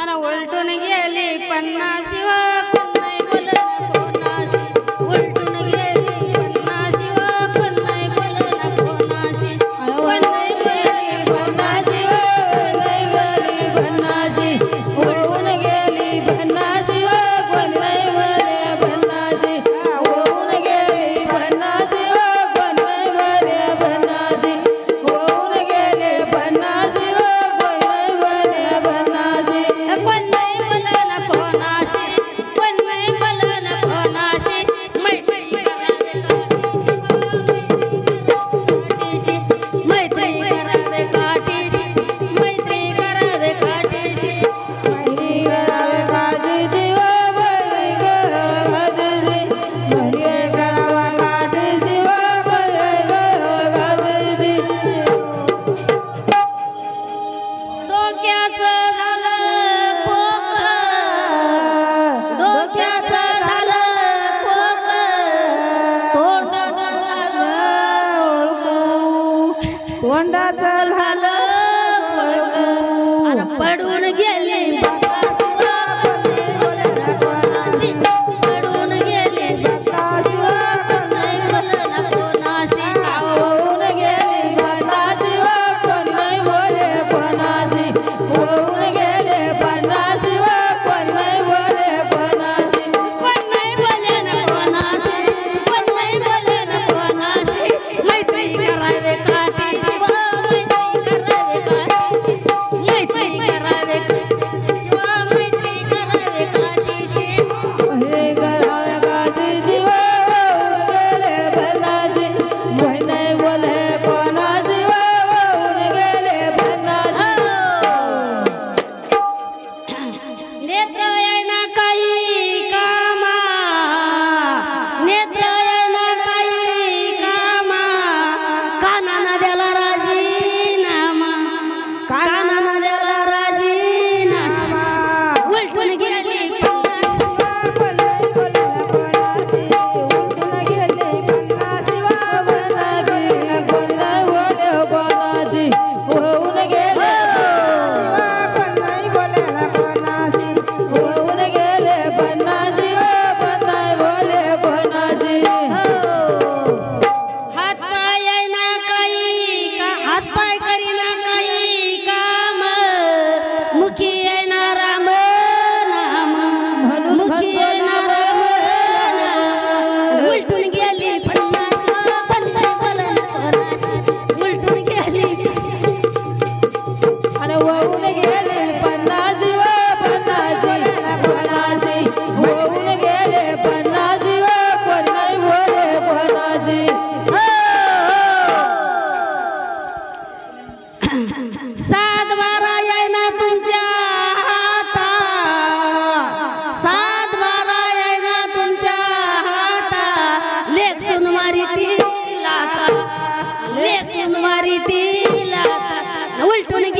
ಅನ ಒಲ್ಟುನಿಗೆ ಅಲ್ಲಿ ಪನ್ನ ಶಿವ तोंडाचं झालं पडून गेलं. dentro é aí tú